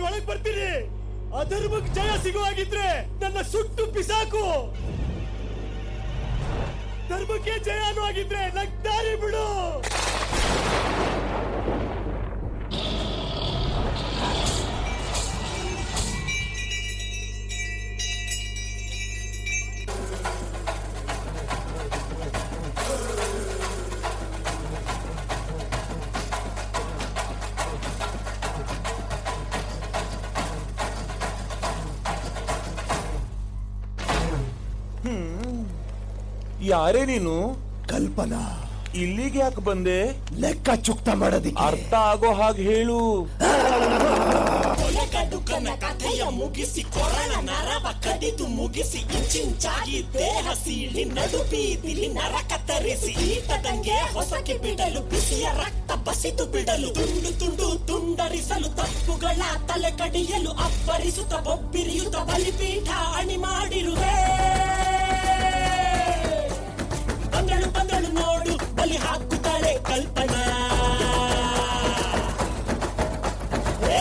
ನಾನು ಒಳಗ್ ಬರ್ತೀನಿ. ಅಧರ್ಮಕ್ಕೆ ಜಯ ಸಿಗುವಾಗಿದ್ರೆ ನನ್ನ ಸುಟ್ಟು ಪಿಸಾಕು. ಧರ್ಮಕ್ಕೆ ಜಯ ಅನ್ನುವಾಗಿದ್ರೆ ನಗ್ ಬಿಡು. ಯಾರೇ ನೀನು? ಕಲ್ಪನಾ. ಇಲ್ಲಿಗೆ ಯಾಕೆ ಬಂದೆ? ಲೆಕ್ಕ ಚುಕ್ತ ಮಾಡೋದಿ ಅರ್ಥ ಆಗೋ ಹಾಗೆ ಹೇಳು. ಕೊಲೆಗಡುಕನ ಕಥೆಯ ಮುಗಿಸಿ ಕೊರಳ ನರವ ಕಡಿದು ಮುಗಿಸಿ ಇಂಚಿಂಚಾಗಿ ದೇಹ ಸೀಳಿ ನಡುಪಿ ಬೀದಿಲಿ ನರ ಕತ್ತರಿಸಿ ಈತದಂಗೆ ಹೊಸಕಿ ಬಿಡಲು ಬಿಸಿಯ ರಕ್ತ ಬಸಿದು ಬಿಡಲು ತುಂಡು ತುಂಡು ತುಂಡರಿಸಲು ತಪ್ಪುಗಳ ತಲೆ ಕಡಿಯಲು ಅಬ್ಬರಿಸುತ್ತ ಬೊಬ್ಬಿರಿಯುತ್ತ ಬಲಿಪೀಠ ಅಣಿ ಮಾಡಿರುವೆ. ನೋಡು, ಬಲಿ ಹಾಕುತ್ತಾಳೆ ಕಲ್ಪನಾ.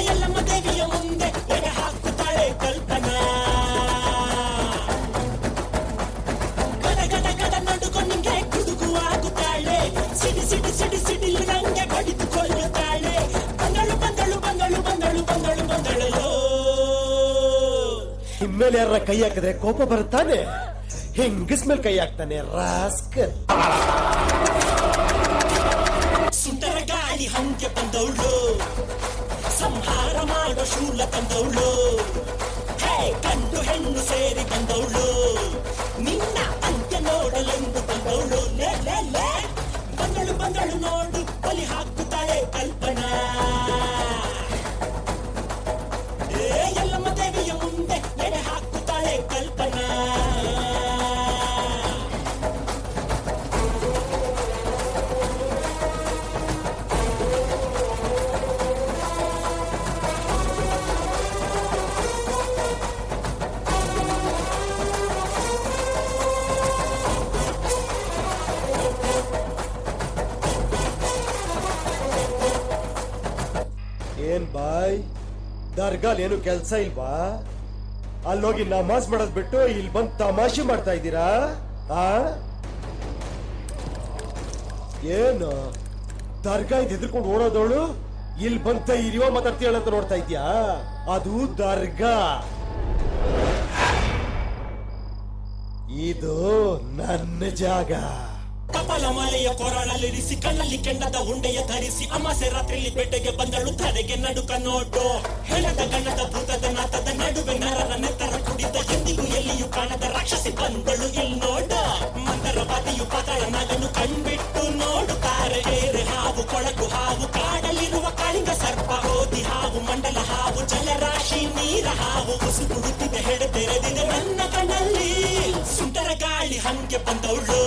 ಎಲ್ಲಮ್ಮ ದೇವಿಯ ಮುಂದೆ ಎಡೆ ಹಾಕುತ್ತಾಳೆ ಕಲ್ಪನಾ. ಗಡ ಗಡ ಗಡ ನಡುಕೊನಿಗೆ ಕುಡುಕು ಆಗುತ್ತಾಳೆ ಸಿಡಿ ಸಿಡಿ ಸಿಡಿ ಸಿಡಿಲು ನಂಗೆ ಕಡಿದುಕೊಳ್ಳುತ್ತಾಳೆ ಬಂದಳು ಬಂದಳು ಬಂದಳು ಬಂದಳು ಬಂದಳು ಬಂದಳು ಹಿಮ್ಮೇಲೆ ಯಾರ ಕೈ ಹಾಕಿದ್ರೆ ಕೋಪ ಬರುತ್ತಾನೆ? ಹೆಂಗಸ್ ಮೇಲೆ ಕೈ ಹಾಕ್ತಾನೆ ರಾಸ್ಕಲ್. ಹಂಗೆ ಬಂದವಳು ಸಂಹಾರ ಮಾಡೋ ಶೂಲ ತಂದವಳು ಹೇ ಗಂಡು ಹೆಣ್ಣು ಸೇರಿ ಬಂದವಳು ಬಾಯ್. ದರ್ಗಾಲ್ ಏನು ಕೆಲಸ ಇಲ್ವಾ? ಅಲ್ಲೋಗಿ ನಮಾಜ್ ಮಾಡೋದ್ ಬಿಟ್ಟು ಇಲ್ಲಿ ಬಂದ್ ತಮಾಷೆ ಮಾಡ್ತಾ ಇದ್ದೀರಾ? ಆ? ಏನು? ದರ್ಗಾ ಇದ್ ಹೆದರ್ಕೊಂಡು ಓಡೋದವಳು? ಇಲ್ಲಿ ಬಂತ ಇರಿಯೋ ಮಾತಾಡ್ತೀಯಳಂತ ನೋಡ್ತಾ ಇದ್ಯಾ ಅದು ದರ್ಗಾ. ಇದು ನನ್ನ ಜಾಗ. ಕಪಾಲ ಮಾಲೆಯ ಕೊರಳಲ್ಲಿರಿಸಿ ಕಣ್ಣಲ್ಲಿ ಕೆಂಡದ ಉಂಡೆಯ ಧರಿಸಿ, ಅಮಾಸೆ ರಾತ್ರಿಯಲ್ಲಿ ಪೇಟೆಗೆ ಬಂದಳು ತಲೆಗೆ ನಡುಕ ನೋಡು. ಹೆಣದ ಕಣ್ಣದ ಭೂತದ ನಾಥದ ನಡುವೆ ನರರ ನೆತ್ತರ ಕುಡಿದ, ಎಂದಿಗೂ ಎಲ್ಲಿಯೂ ಕಾಣದ ರಾಕ್ಷಸಿ ಬಂದಳು ಇಲ್ಲಿ ನೋಡು. ಮಂದರವಾದಿಯು ಪಾತಾಳ ನಗನು ಕಣ್ಬಿಟ್ಟು ನೋಡುತ್ತಾರೆ ಏರೆ ಹಾವು, ಕೊಳಕು ಹಾವು ಕಾಡಲಿರುವ ಕಾಳಿಂಗ ಸರ್ಪ ಓದಿ ಹಾವು, ಮಂಡಲ ಹಾವು, ಜಲರಾಶಿ, ನೀರ ಹಾವು, ಉಸು ಕುಡುತ್ತಿದೆ ಹೆಡೆ ತೆರೆದಿದೆ ನನ್ನ ಕಣ್ಣಲ್ಲಿ. ಸುಂದರ ಗಾಳಿ ಹಂಗೆ ಬಂದವಳು.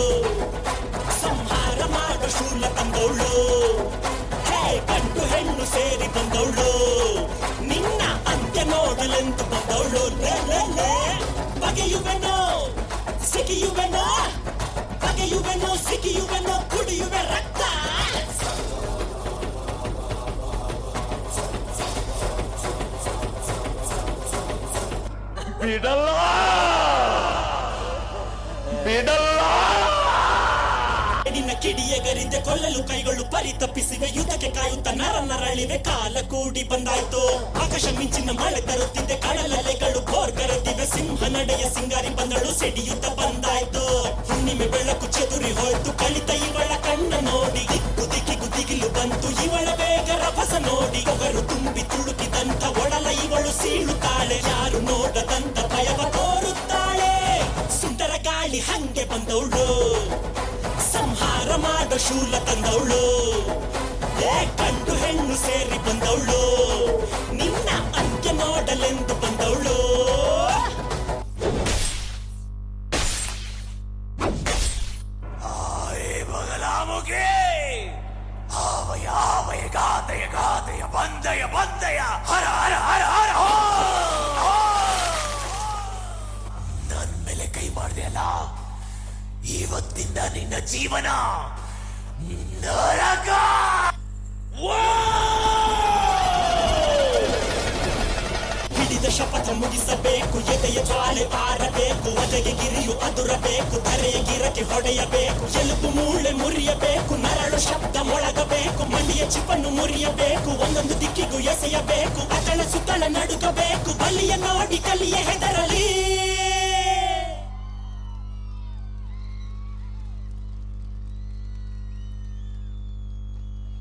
ಸಿಗಿಯುವೆನೋ ಬಗೆಯುವೆನೋ ಸಿಗಿಯುವೆನೋ ಕುಡಿಯುವೆ ರಕ್ತ. ಬಿಡಲ್ಲ! ಬಿಡಲ್ಲ! ನಿನ್ನ ಕಿಡಿಯಗರಿದೆ ಕೊಲ್ಲಲು ಕೈಗಳು ಪರಿತಪ್ಪಿಸಿವೆ ಯುದ್ಧಕ್ಕೆ ಕಾಯುತ್ತ ನರ ನರಳಿವೆ ಕಾಲ ಕೂಡಿ ಬಂದಾಯ್ತು. ಆಕಾಶ ಮಿಂಚಿನ ಮಳೆ ತರುತ್ತಿದ್ದೆ. ಕಡಲಲೆಗಳು ಬೋರ್ಗರೆದಿವೆ ಸಿಂಹ ನಡೆಯ ಸಿಂಗಾರಿ ಬಂದಳು. ಸಿಡಿಯುತ್ತ ಹುಣ್ಣಿಮೆ ಬೆಳಕು ಚದುರಿ ಹೋಯ್ತು. ಕಳಿತ ಇವಳ ಕಣ್ಣ ನೋಡಿ. ಗುದಿಗೆ ಗುದಿಗಿಲು ದಿಗಿಲು ಬಂತು. ಇವಳ ಬೇಗ ರಭಸ ನೋಡಿ. ಒಗರು ತುಂಬಿ ತುಳುಕಿದಂತ ಒಡಲ ಇವಳು ಸೀಳುತ್ತಾಳೆ. ಯಾರು ನೋಡದಂತ ಭಯವ ತೋರುತ್ತಾಳೆ. ಸುಂದರ ಗಾಳಿ ಹಂಗೆ ಬಂದವಳು. ಸಂಹಾರ ಮಾಡ ಶೂಲ ತಂದವಳು. ಏ ಗಂಡು ಹೆಣ್ಣು ಸೇರಿ ಬಂದವಳು. ನಿನ್ನ ಅಂತ್ಯ ನೋಡಲೆಂದು ಆವಯ ಗಾದಯ ಗಾತಯ ಬಂದಯ ಬಂದಯ ಹರ ಹರ ಹರ ಹರ! ನನ್ ಮೇಲೆ ಕೈ ಮಾಡ್ದೆಯಲ್ಲ ಇವತ್ತಿಂದ ನಿನ್ನ ಜೀವನ ನರಕ! ಶಪಥ ಮುಗಿಸಬೇಕು, ಎದೆಯ ಜ್ವಾಲೆ ಬಾರಬೇಕು, ಒದೆಗೆ ಗಿರಿಯು ಅದುರಬೇಕು ಧರೆಯ ಗಿರಕ್ಕೆ ಹೊಡೆಯಬೇಕು, ಎಲುಬು ಮೂಳೆ ಮುರಿಯಬೇಕು, ನರಳು ಶಬ್ದ ಮೊಳಗಬೇಕು ಮಂಡಿಯ ಚಿಪ್ಪನ್ನು ಮುರಿಯಬೇಕು. ಒಂದೊಂದು ದಿಕ್ಕಿಗೂ ಎಸೆಯಬೇಕು. ಅತಳ ಸುತ್ತಳ ನಡುಗಬೇಕು ಬಲಿಯ ನೋಡಿ ಕಲಿಯ ಹೆದರಲ.